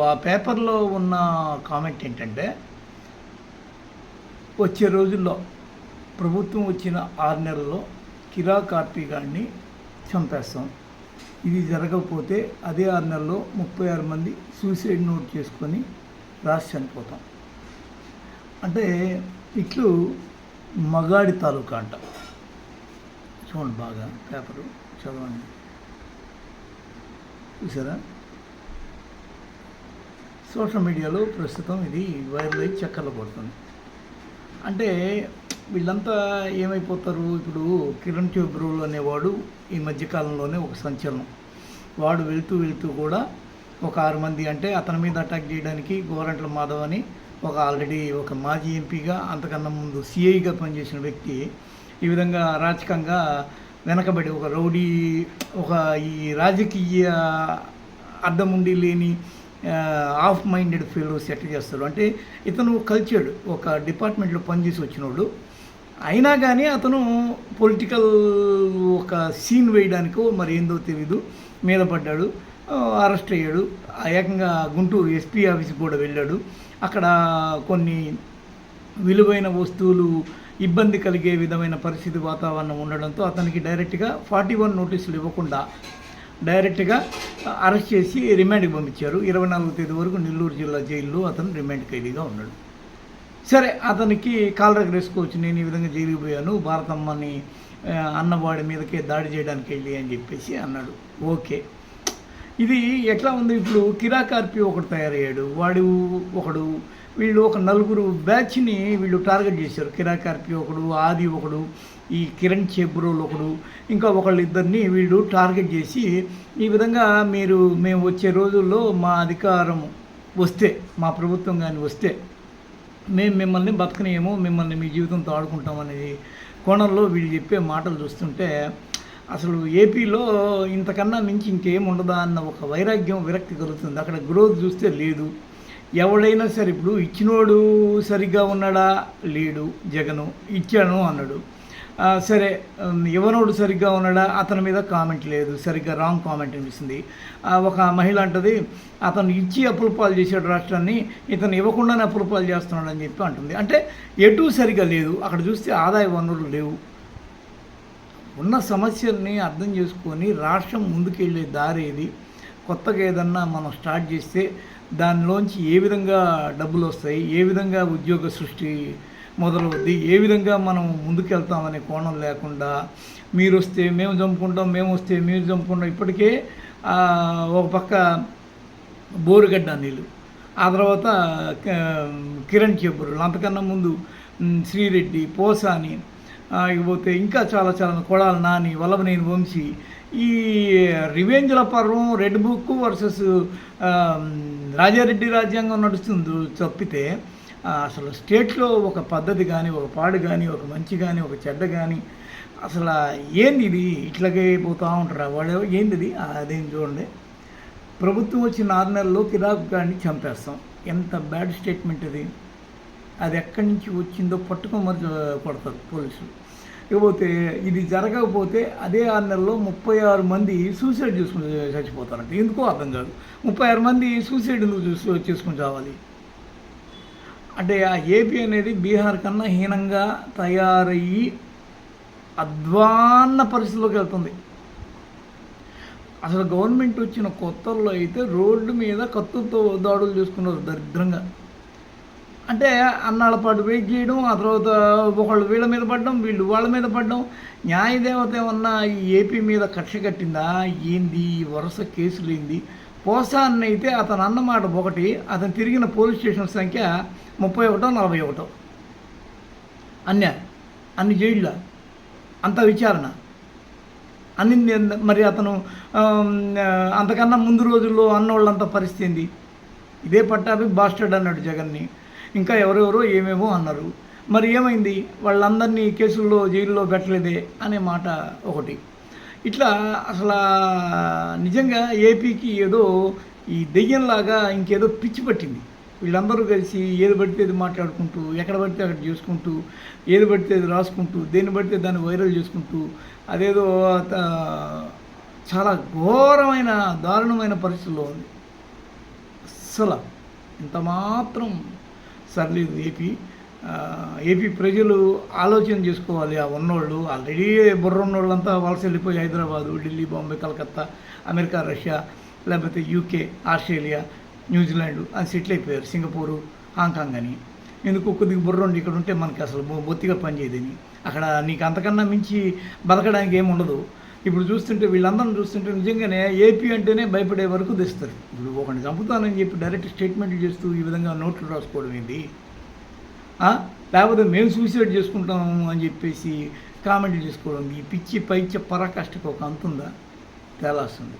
ఆ పేపర్లో ఉన్న కామెంట్ ఏంటంటే వచ్చే రోజుల్లో ప్రభుత్వం వచ్చిన ఆరు నెలల్లో కిరా కార్పీ గారిని చంపేస్తాం. ఇది జరగకపోతే అదే ఆరు నెలల్లో ముప్పై ఆరు మంది సూసైడ్ నోట్ చేసుకొని రాసి చనిపోతాం. అంటే ఇట్లు మగాడి తాలూకా అంట. చూడండి బాగా పేపరు చదవండి. చూసారా? సోషల్ మీడియాలో ప్రస్తుతం ఇది వైరల్ అయ్యి చక్కర్లు పడుతుంది అంటే వీళ్ళంతా ఏమైపోతారు? ఇప్పుడు కిరణ్ ట్యూబ్రోల్ అనేవాడు ఈ మధ్యకాలంలోనే ఒక సంచలనం. వాడు వెళ్తూ వెళ్తూ కూడా ఒక ఆరు మంది అంటే అతని మీద అటాక్ చేయడానికి గోరంట్ల మాధవ్ అని ఒక ఆల్రెడీ ఒక మాజీ ఎంపీగా అంతకన్నా ముందు సిఐగా పనిచేసిన వ్యక్తి ఈ విధంగా అరాచకంగా వెనకబడి ఒక రౌడీ ఒక ఈ రాజకీయ అర్థముండి ఉండి లేని ఆఫ్ మైండెడ్ ఫీల్డ్ సెట్ చేస్తారు. అంటే ఇతను కల్చర్డ్ ఒక డిపార్ట్మెంట్లో పనిచేసి వచ్చినోడు. అయినా కానీ అతను పొలిటికల్ ఒక సీన్ వేయడానికో మరి ఏందో తెలీదు మీద పడ్డాడు అరెస్ట్ అయ్యాడు. ఏకంగా గుంటూరు ఎస్పీ ఆఫీస్కి కూడా వెళ్ళాడు. అక్కడ కొన్ని విలువైన వస్తువులు ఇబ్బంది కలిగే విధమైన పరిస్థితి వాతావరణం ఉండడంతో అతనికి డైరెక్ట్గా ఫార్టీ వన్ నోటీసులు ఇవ్వకుండా డైరెక్ట్గా అరెస్ట్ చేసి రిమాండ్కి పంపించారు. ఇరవై నాలుగో తేదీ వరకు నెల్లూరు జిల్లా జైల్లో అతను రిమాండ్ ఖైదీగా ఉన్నాడు. సరే అతనికి కాలరకు వేసుకోవచ్చు నేను ఈ విధంగా జైలుకి పోయాను. భారతమ్మని అన్నవాడి మీదకే దాడి చేయడానికి వెళ్ళి అని చెప్పేసి అన్నాడు. ఓకే. ఇది ఎట్లా ఉంది? ఇప్పుడు కిరాకార్పి ఒకడు తయారయ్యాడు. వాడు ఒకడు వీళ్ళు ఒక నలుగురు బ్యాచ్ని వీళ్ళు టార్గెట్ చేశారు. కిరాకార్పి ఒకడు ఆది ఒకడు ఈ కిరణ్ చెబ్రోల్ ఒకడు ఇంకా ఒకళ్ళు ఇద్దరిని వీళ్ళు టార్గెట్ చేసి ఈ విధంగా మీరు మేము వచ్చే రోజుల్లో మా అధికారం వస్తే మా ప్రభుత్వం కానీ వస్తే మేము మిమ్మల్ని బతకనేమో మిమ్మల్ని మీ జీవితంతో ఆడుకుంటాం అనేది కోణంలో వీళ్ళు చెప్పే మాటలు చూస్తుంటే అసలు ఏపీలో ఇంతకన్నా మించి ఇంకేం ఉండదా అన్న ఒక వైరాగ్యం విరక్తి కలుగుతుంది. అక్కడ గ్రోత్ చూస్తే లేదు. ఎవడైనా సరే ఇప్పుడు ఇచ్చినోడు సరిగ్గా ఉన్నాడా? లేడు. జగను ఇచ్చాను అన్నాడు. సరే యువనోడు ఇవ్వనోడు సరిగ్గా ఉన్నాడా? అతని మీద కామెంట్ లేదు. సరిగ్గా రాంగ్ కామెంట్ అనిపిస్తుంది ఒక మహిళ అంటది అతను ఇచ్చి అప్పుల పాలు చేశాడు రాష్ట్రాన్ని ఇతను ఇవ్వకుండానే అప్పుల పాలు చేస్తున్నాడు అని చెప్పి అంటుంది. అంటే ఎటు సరిగ్గా లేదు. అక్కడ చూస్తే ఆదాయ వనరులు లేవు. ఉన్న సమస్యల్ని అర్థం చేసుకొని రాష్ట్రం ముందుకెళ్ళే దారి ఏది కొత్తగా ఏదన్నా మనం స్టార్ట్ చేస్తే దానిలోంచి ఏ విధంగా డబ్బులు వస్తాయి ఏ విధంగా ఉద్యోగ సృష్టి మొదలవుద్ది ఏ విధంగా మనం ముందుకెళ్తామనే కోణం లేకుండా మీరు వస్తే మేము చంపుకుంటాం మేము వస్తే మీరు చంపుకుంటాం. ఇప్పటికే ఒక పక్క బోరుగడ్డ నీళ్ళు ఆ తర్వాత కిరణ్ చెబ్బురు అంతకన్నా ముందు శ్రీరెడ్డి పోసాని ఇకపోతే ఇంకా చాలా చాలా కొడాల నాని వల్లభనేని వంశీ ఈ రివెంజ్ల పర్వం రెడ్ బుక్ వర్సెస్ రాజారెడ్డి రాజ్యాంగం నడుస్తుంది తప్పితే అసలు స్టేట్లో ఒక పద్ధతి కానీ ఒక పాడు కానీ ఒక మంచి కానీ ఒక చెడ్డ కానీ అసలు ఏంది ఇది? ఇట్లాగే పోతూ ఉంటారు. వాడు ఏంది ఇది? అదేం చూడండి. ప్రభుత్వం వచ్చిన ఆరు నెలల్లో కిరాకు గాడిని చంపేస్తాం. ఎంత బ్యాడ్ స్టేట్మెంట్ అది అది ఎక్కడి నుంచి వచ్చిందో పట్టుకొని మరి కొడతారు పోలీసులు. ఇకపోతే ఇది జరగకపోతే అదే ఆరు నెలలో ముప్పై ఆరు మంది సూసైడ్ చేసుకుని చచ్చిపోతారంట. ఎందుకో అర్థం కాదు. ముప్పై ఆరు మంది సూసైడ్ ఎందుకు చూసి చేసుకుని చావాలి అంటే ఆ ఏపీ అనేది బీహార్ కన్నా హీనంగా తయారయ్యి అధ్వాన్న పరిస్థితిలోకి వెళ్తుంది. అసలు గవర్నమెంట్ వచ్చిన కొత్తల్లో అయితే రోడ్డు మీద కత్తులతో దాడులు చేసుకున్నారు దరిద్రంగా. అంటే అన్నాళ్ళ పాటు వెయిట్ చేయడం ఆ తర్వాత ఒకళ్ళు వీళ్ళ మీద పడడం వీళ్ళు వాళ్ళ మీద పడడం. న్యాయదేవత ఏమన్నా ఈ ఏపీ మీద కక్ష కట్టిందా? ఏంది ఈ వరుస కేసులు ఏంది? పోసాన్ని అయితే అతను అన్నమాట ఒకటి అతను తిరిగిన పోలీస్ స్టేషన్ సంఖ్య ముప్పై ఒకటో నలభై ఒకటో. అన్యా అన్ని జైళ్ళ అంత విచారణ. అన్ని మరి అతను అంతకన్నా ముందు రోజుల్లో అన్నోళ్ళంత పరిస్థితి ఇదే పట్టాభి బాస్టర్డ్ అన్నాడు జగన్ని. ఇంకా ఎవరెవరో ఏమేమో అన్నారు. మరి ఏమైంది? వాళ్ళందరినీ కేసుల్లో జైల్లో పెట్టలేదే అనే మాట ఒకటి. ఇట్లా అసలు నిజంగా ఏపీకి ఏదో ఈ దెయ్యంలాగా ఇంకేదో పిచ్చి పట్టింది. వీళ్ళందరూ కలిసి ఏది పడితే అది మాట్లాడుకుంటూ ఎక్కడ పడితే అక్కడ చూసుకుంటూ ఏది పడితే అది రాసుకుంటూ దేన్ని పడితే దాన్ని వైరల్ చేసుకుంటూ అదేదో చాలా ఘోరమైన దారుణమైన పరిస్థితుల్లో ఉంది. అస్సలు ఇంత మాత్రం సర్లేదు ఏపీ ఏపీ ప్రజలు ఆలోచన చేసుకోవాలి. ఆ ఉన్నోళ్ళు ఆల్రెడీ బుర్ర ఉన్నోళ్ళంతా వలస వెళ్ళిపోయి హైదరాబాదు ఢిల్లీ బాంబే కలకత్తా అమెరికా రష్యా లేకపోతే యూకే ఆస్ట్రేలియా న్యూజిలాండ్ అని సెటిల్ అయిపోయారు. సింగపూరు హాంకాంగ్ అని. ఎందుకు? కొద్దిగా బుర్ర ఉండి ఇక్కడ ఉంటే మనకి అసలు బొత్తిగా పనిచేయదని అక్కడ నీకు అంతకన్నా మించి బతకడానికి ఏమి ఉండదు ఇప్పుడు చూస్తుంటే వీళ్ళందరిని చూస్తుంటే నిజంగానే ఏపీ అంటేనే భయపడే వరకు తెస్తారు. ఇప్పుడు ఒకరిని చంపుతానని చెప్పి డైరెక్ట్ స్టేట్మెంట్లు చేస్తూ ఈ విధంగా నోట్లు రాసుకోవడం ఏంటి లేకపోతే మేము సూసైడ్ చేసుకుంటాము అని చెప్పేసి కామెంట్లు చేసుకోవడం ఈ పిచ్చి పైచ్య పరాకాష్ఠకు ఒక అంతుందా? తేలాస్తుంది.